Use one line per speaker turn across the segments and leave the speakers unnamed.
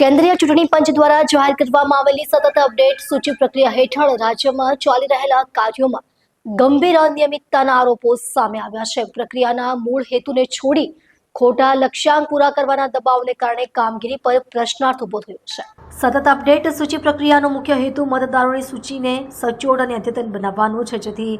કેન્દ્રીય ચૂંટણી પંચ દ્વારા જાહેર કરવામાં આવેલી સતત અપડેટ સૂચિ પ્રક્રિયા હેઠળ રાજ્યમાં ચાલી રહેલા કાર્યોમાં ગંભીર અનિયમિતતાના આરોપો સામે આવ્યા છે. પ્રક્રિયાના મૂળ હેતુને છોડી ખોટા લક્ષ્યાંક પૂરા કરવાના દબાવને કારણે કામગીરી પર પ્રશ્નાર્થ ઊભો થયો છે. સતત અપડેટ સૂચિ પ્રક્રિયાનો મુખ્ય હેતુ મતદારોની સૂચિને સચોટ અને અદ્યતન બનાવવાનો છે. જેથી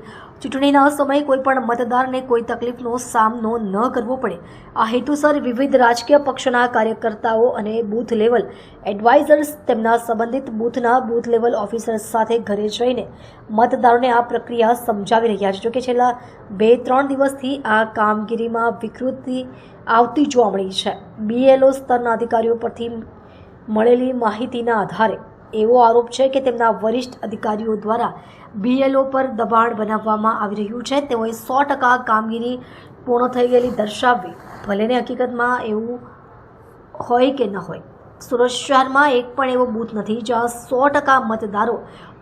ચૂંટણીના સમયે કોઈપણ મતદારને કોઈ તકલીફનો સામનો ન કરવો પડે. આ હેતુસર વિવિધ રાજકીય પક્ષના કાર્યકર્તાઓ અને બૂથ લેવલ એડવાઇઝર્સ તેમના સંબંધિત બૂથના બૂથ લેવલ ઓફિસર્સ સાથે ઘરે જઈને મતદારોને આ પ્રક્રિયા સમજાવી રહ્યા છે. જોકે છેલ્લા બે ત્રણ દિવસથી આ કામગીરીમાં વિકૃતિ આવતી જોવા મળી છે બીએલઓ સ્તરના અધિકારીઓ પરથી મળેલી માહિતીના આધારે એવો આરોપ છે કે તેમના વરિષ્ઠ અધિકારીઓ દ્વારા બીએલઓ પર દબાણ બનાવવામાં આવી રહ્યું છે. તેઓએ સો ટકા કામગીરી પૂર્ણ થઈ ગયેલી દર્શાવવી ભલેને હકીકતમાં એવું હોય કે ન હોય. સુરત શહેરમાં એક પણ એવો બૂથ નથી, જ્યાં સો ટકા મતદારો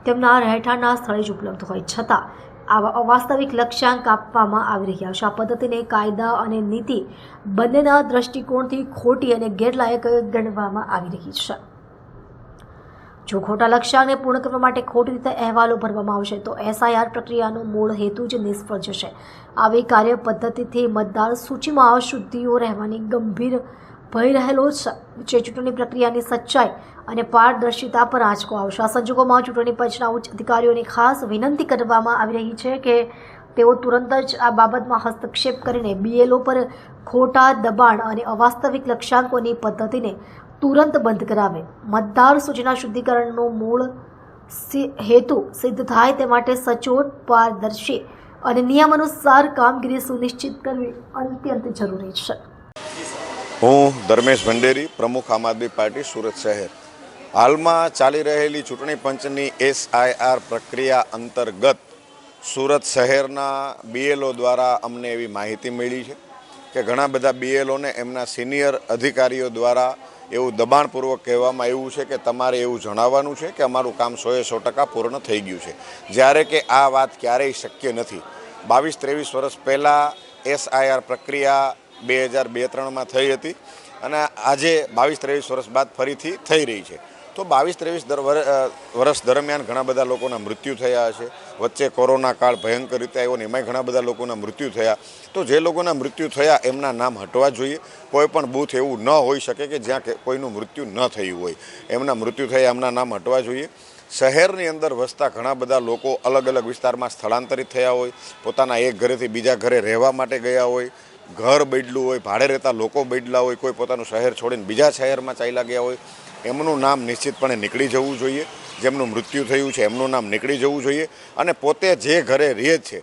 તેમના રહેઠાણના સ્થળે જ ઉપલબ્ધ હોય. છતાં આવા અવાસ્તવિક લક્ષ્યાંક આપવામાં આવી રહ્યા છે. આ પદ્ધતિને કાયદા અને નીતિ બંનેના દ્રષ્ટિકોણથી ખોટી અને ગેરલાયક ગણવામાં આવી રહી છે. જો ખોટા લક્ષ્યાંકને પૂર્ણ કરવા માટે ખોટી રીતે અહેવાલો ભરવામાં આવશે, તો એસઆઈઆર પ્રક્રિયાનો મૂળ હેતુ જ નિષ્ફળ જશે. આવી કાર્ય પદ્ધતિથી મતદાર સૂચિમાં અશુદ્ધિઓ રહેવાની ગંભીર ભય રહેલો છે ચૂંટણી પ્રક્રિયાની સચ્ચાઈ અને પારદર્શિતા પર આંચકો આવશે. આ સંજોગોમાં ચૂંટણી પંચના ઉચ્ચ અધિકારીઓને ખાસ વિનંતી કરવામાં આવી રહી છે કે તેઓ તુરંત જ આ બાબતમાં હસ્તક્ષેપ કરીને બીએલઓ પર ખોટા દબાણ અને અવાસ્તવિક લક્ષ્યાંકોની પદ્ધતિને તુરંત બંધ કરાવે. મતદાર સૂચના શુદ્ધિકરણનો મૂળ હેતુ સિદ્ધ થાય તે માટે સચોટ, પારદર્શી અને નિયમાનુસાર કામગીરી સુનિશ્ચિત કરવી અત્યંત જરૂરી છે.
હું ધર્મેશ ભંડેરી, પ્રમુખ આમ આદમી પાર્ટી સુરત શહેર. હાલમાં ચાલી રહેલી ચૂંટણી પંચની એસઆઈઆર પ્રક્રિયા અંતર્ગત સુરત શહેરના બીએલઓ દ્વારા અમને એવી માહિતી મળી છે કે ઘણા બધા બીએલઓને એમના સિનિયર અધિકારીઓ દ્વારા એવું દબાણપૂર્વક કહેવામાં આવ્યું છે કે તમારે એવું જણાવવાનું છે કે અમારું કામ સોએ સો ટકા પૂર્ણ થઈ ગયું છે. જ્યારે કે આ વાત ક્યારેય શક્ય નથી. બાવીસ ત્રેવીસ વર્ષ પહેલાં એસઆઈઆર પ્રક્રિયા બે હજાર બે ત્રણમાં થઈ હતી અને આજે બાવીસ ત્રેવીસ વર્ષ બાદ ફરીથી થઈ રહી છે. તો બાવીસ ત્રેવીસ દર વર્ષ દરમિયાન ઘણા બધા લોકોના મૃત્યુ થયા છે વચ્ચે કોરોના કાળ ભયંકર રીતે આવ્યો ને એમાંય ઘણા બધા લોકોના મૃત્યુ થયા. તો જે લોકોના મૃત્યુ થયા એમના નામ હટવા જોઈએ. કોઈ પણ બૂથ એવું ન હોઈ શકે કે જ્યાં કોઈનું મૃત્યુ ન થયું હોય. એમના મૃત્યુ થયા એમના નામ હટવા જોઈએ. શહેરની અંદર વસતા ઘણા બધા લોકો અલગ અલગ વિસ્તારમાં સ્થળાંતરિત થયા હોય. પોતાના એક ઘરેથી બીજા ઘરે રહેવા માટે ગયા હોય. ઘર બદલું હોય, ભાડે રહેતા લોકો બદલા હોય, કોઈ પોતાનું શહેર છોડીને બીજા શહેરમાં ચાલ્યા ગયા હોય, એમનું નામ નિશ્ચિતપણે નીકળી જવું જોઈએ. જેમનું મૃત્યુ થયું છે, એમનું નામ નીકળી જવું જોઈએ. અને પોતે જે ઘરે રહે છે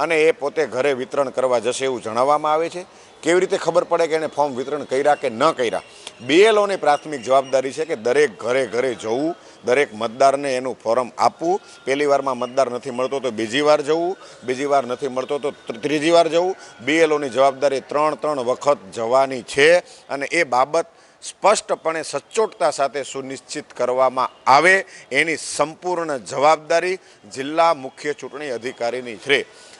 અને એ પોતે ઘરે વિતરણ કરવા જશે એવું જણાવવામાં આવે છે. કેવી રીતે ખબર પડે કે એને ફોર્મ વિતરણ કર્યા કે ન કર્યા? બીએલઓની પ્રાથમિક જવાબદારી છે કે દરેક ઘરે ઘરે જવું, દરેક મતદારને એનું ફોર્મ આપવું. પહેલી વારમાં મતદાર નથી મળતો તો બીજી વાર જવું, બીજી વાર નથી મળતો તો ત્રી- ત્રીજી વાર જવું. બીએલઓની જવાબદારી ત્રણ ત્રણ વખત જવાની છે અને એ બાબત સ્પષ્ટપણે સચોટતા સાથે સુનિશ્ચિત કરવામાં આવે. એની સંપૂર્ણ જવાબદારી જિલ્લા મુખ્ય ચૂંટણી અધિકારીની છે.